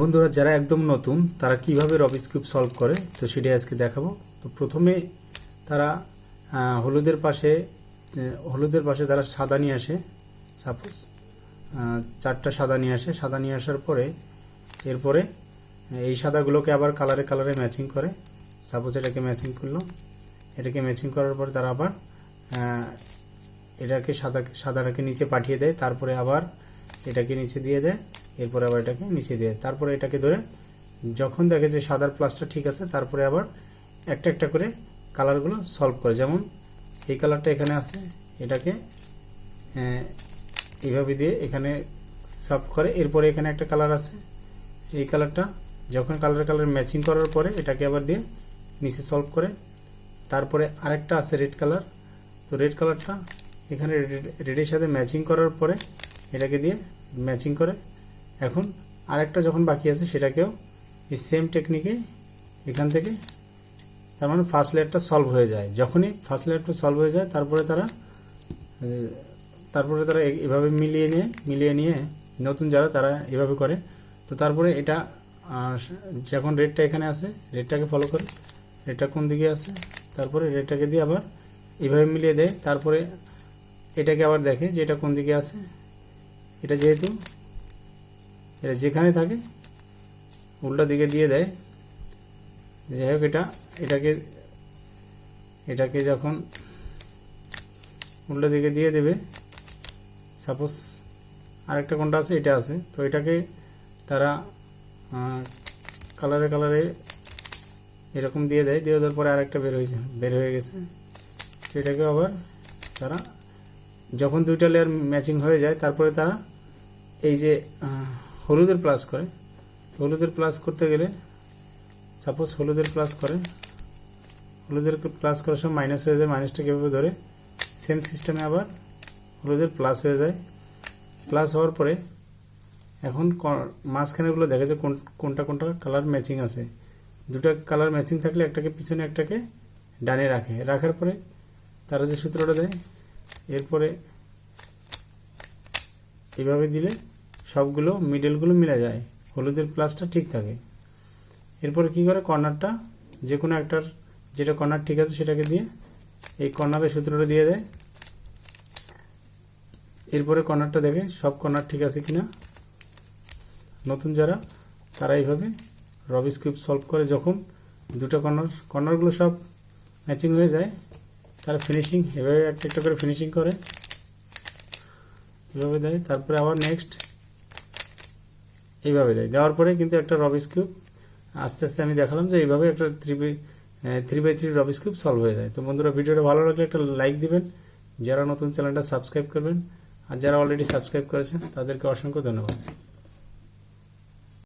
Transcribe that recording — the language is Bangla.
বন্ধুরা, যারা একদম নতুন, তারা কীভাবে রবিস কিউব সলভ করে, তো সেটাই আজকে দেখাবো। তো প্রথমে তারা হলুদের পাশে হলুদের পাশে তারা সাদা নিয়ে আসে সাপোজ চারটা সাদা নিয়ে আসে। সাদা নিয়ে আসার পরে, এরপরে, এই সাদাগুলোকে আবার কালারে কালারে ম্যাচিং করে। সাপোজ এটাকে ম্যাচিং করল। এটাকে ম্যাচিং করার পরে তারা আবার এটাকে সাদা সাদাটাকে নিচে পাঠিয়ে দেয়। তারপরে আবার এটাকে নিচে দিয়ে দেয়। এরপরে আবার এটাকে নিচে দিয়ে, তারপরে এটাকে ধরে যখন দেখে যে সাদার প্লাসটা ঠিক আছে, তারপরে আবার একটা একটা করে কালারগুলো সলভ করে। যেমন এই কালারটা এখানে আছে, এটাকে এইভাবে দিয়ে এখানে সলভ করে। এরপরে এখানে একটা কালার আছে, এই কালারটা যখন কালার কালার ম্যাচিং করার পরে এটাকে আবার দিয়ে নিচে সলভ করে, তারপরে আরেকটা আছে রেড কালার তো রেড কালারটা এখানে রেডের সাথে ম্যাচিং করার পরে এটাকে দিয়ে ম্যাচিং করে এখন আরেকটা যখন বাকি আছে সেটাকেও এই সেম টেকনিকে এখান থেকে তার মানে ফার্স্ট লেয়ারটা সলভ হয়ে যায়। যখনই ফার্স্ট লেয়ারটা সলভ হয়ে যায়, তারপরে তারা তারপরে তারা এভাবে মিলিয়ে নিয়ে মিলিয়ে নিয়ে নতুন যারা তারা এভাবে করে, তো তারপরে এটা যখন রেডটা এখানে আছে রেডটাকে ফলো করে রেডটা কোন দিকে আছে তারপরে রেডটাকে দিয়ে আবার এভাবে মিলিয়ে দেয়, তারপরে এটাকে আবার দেখে যে এটা কোন দিকে আছে। এটা যেহেতু এটা যেখানে থাকে, উল্টা দিকে দিয়ে দেয়। যাই হোক, এটা, এটাকে এটাকে যখন উল্টো দিকে দিয়ে দেবে সাপোজ আরেকটা কোনটা আছে, এটা আছে। তো এটাকে তারা কালারে কালারে এরকম দিয়ে দেয়, দিয়ে দেওয়ার পরে আরেকটা বের হয়েছে, বের হয়ে গেছে। তো এটাকে আবার তারা, যখন দুইটা লেয়ার ম্যাচিং হয়ে যায়, তারপরে তারা এই যে হলুদের প্লাস করে। হলুদের প্লাস করতে গেলে সাপোজ হলুদের প্লাস করে। হলুদের প্লাস করার সময় মাইনাস হয়ে যায় মাইনাসটা কীভাবে ধরে? সেম সিস্টেমে আবার হলুদের প্লাস হয়ে যায়। প্লাস হওয়ার পরে এখন মাঝখানেগুলো দেখা যায় কোন- কোনটা কোনটা কালার ম্যাচিং আছে। দুটো কালার ম্যাচিং থাকলে একটাকে পিছনে একটাকে ডানে রাখে। রাখার পরে তারা যে সূত্রটা দেয়, এরপরে এভাবে দিলে সবগুলো মিডলগুলো মিলে যায়। হলুদের প্লাসটা ঠিক থাকে। এরপরে কি করে? কর্নারটা যে কোনো একটার যেটা কর্নার ঠিক আছে সেটাকে দিয়ে এই কর্নারের সূত্রটা দিয়ে দেয়। এরপরে কর্নারটা দেখে সব কর্নার ঠিক আছে কিনা। নতুন যারা, তারা এইভাবে রবিস কিউব সলভ করে যখন দুটো কর্নার কর্নারগুলো সব ম্যাচিং হয়ে যায়, তারা ফিনিশিং এভাবে একটা একটা করে ফিনিশিং করে। এভাবে দেয়। তারপরে আবার নেক্সট এইভাবে দেয়। দেওয়ার পরে কিন্তু একটা রবিস কিউব আস্তে আস্তে আমি দেখালাম যে এইভাবে একটা three by three by three Rubik's cube solve হয়ে যায়। তো বন্ধুরা, ভিডিওটা ভালো লাগলে একটা লাইক দিবেন, যারা নতুন চ্যানেলটা সাবস্ক্রাইব করবেন, আর যারা অলরেডি সাবস্ক্রাইব করেছেন, তাদেরকে অসংখ্য ধন্যবাদ।